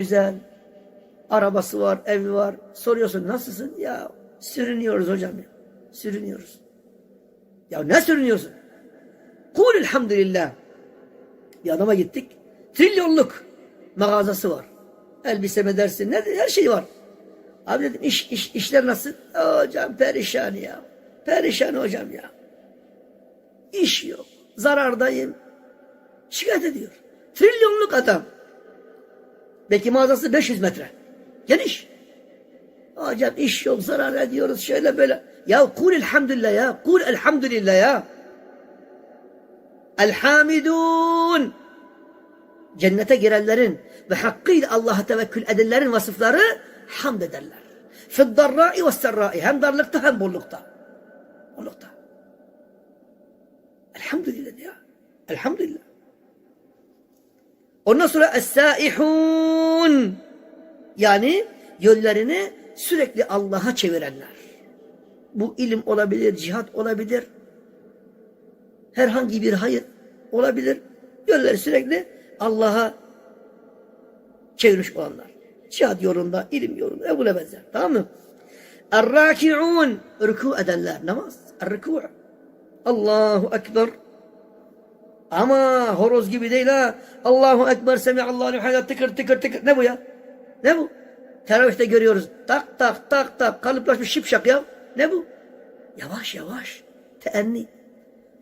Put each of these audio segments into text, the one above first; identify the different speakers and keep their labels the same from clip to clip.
Speaker 1: güzel. Arabası var, evi var. Soruyorsun nasılsın? Ya sürünüyoruz hocam ya. Sürünüyoruz. Ya ne sürünüyorsun? Kul elhamdülillah. Bir adama gittik. Trilyonluk mağazası var. Elbise mi dersin ne her şey var. Abi dedim iş, iş, işler nasıl? Hocam perişan ya. Perişan hocam ya. İş yok. Zarardayım. Şikayet ediyor. Trilyonluk adam. Belki mağazası 500 metre. Geniş. Hocam iş yok zarar ediyoruz şöyle böyle. Ya kul elhamdülillah ya. Kul elhamdülillah ya. Elhamidun. Cennete girenlerin ve hakkıyla Allah'a tevekkül edenlerin vasıfları hamd ederler. Fiddarra'i ve serra'i. Hem darlıkta hem bollukta. Bollukta. Elhamdülillah ya. Elhamdülillah. Ondan sonra es-saihun. Yani yönlerini sürekli Allah'a çevirenler. Bu ilim olabilir, cihat olabilir. Herhangi bir hayır olabilir. Yönleri sürekli Allah'a çevirmiş olanlar. Cihat yolunda, ilim yolunda, e buna benzer. Tamam mı? Er-raki'un. Rükû edenler. Namaz. Er-rükû. Allahu Ekber. Ama horoz gibi değil ha. Allahu Ekber semiallahu limen tıkır tıkır tıkır. Ne bu ya? Ne bu? Teravihte görüyoruz. Tak tak tak tak kalıplaşmış şipşak ya. Ne bu? Yavaş yavaş. Teenni.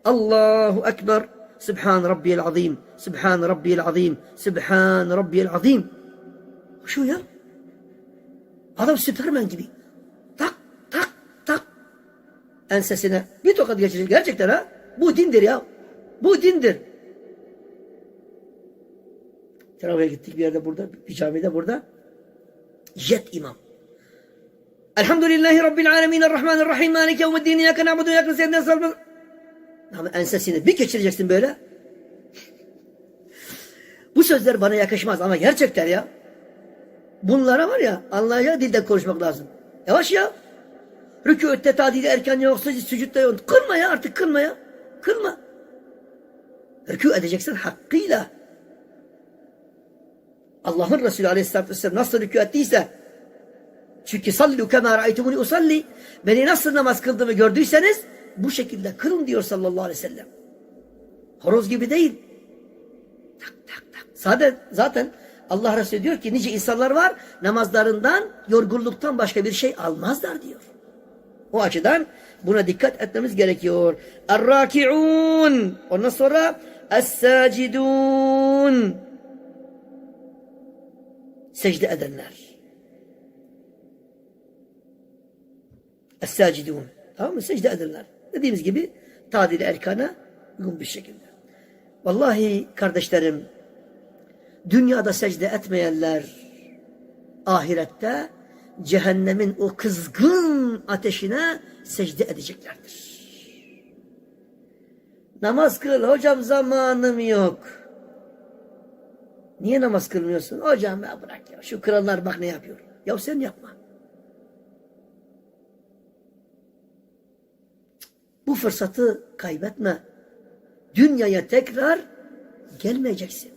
Speaker 1: Allahu Ekber. Subhan Rabbiyel Azim. Subhan Rabbiyel Azim. Subhan Rabbiyel Azim. Şu ya. Adam Süpermen gibi. Tak tak tak. Ensesine bir tokat geçirecek. Gerçekten ha. Bu dindir ya. Bu dindir. Teravihe gittik bir yerde burada, bir camide burada. Jet imam. Elhamdülillahi Rabbil alemin, Errahmanirrahim, Maliki yevmiddin, İyyâke na'budu İyyâke nestaîn, sallallahu Ama ensesini bir geçireceksin böyle. Bu sözler bana yakışmaz ama gerçekten ya. Bunlara var ya anlayacağı dilden konuşmak lazım. Yavaş ya. Rükûtte tadili erken yok, sücutta yok. Kılma ya artık kılma ya. Kılma. Rükû edeceksin hakkıyla. Allah'ın Resulü Aleyhisselatü Vesselam nasıl rükû ettiyse çünkü sallu kema ra'aytumuni usalli beni nasıl namaz kıldığımı gördüyseniz bu şekilde kılın diyor sallallahu aleyhi ve sellem. Horoz gibi değil. Tak tak tak. Zaten, zaten Allah Resulü diyor ki nice insanlar var namazlarından yorgunluktan başka bir şey almazlar diyor. O açıdan buna dikkat etmemiz gerekiyor. Er-raki'un. Ondan sonra es-sacidun. Secde edenler. Es-sacidun. Tamam mı? Secde edenler. Dediğimiz gibi tadil erkana uygun bir şekilde. Vallahi kardeşlerim dünyada secde etmeyenler ahirette cehennemin o kızgın ateşine secde edeceklerdir. Namaz kıl hocam zamanım yok. Niye namaz kılmıyorsun? Hocam ya bırak ya şu krallar bak ne yapıyor. Ya sen yapma. Bu fırsatı kaybetme. Dünyaya tekrar gelmeyeceksin.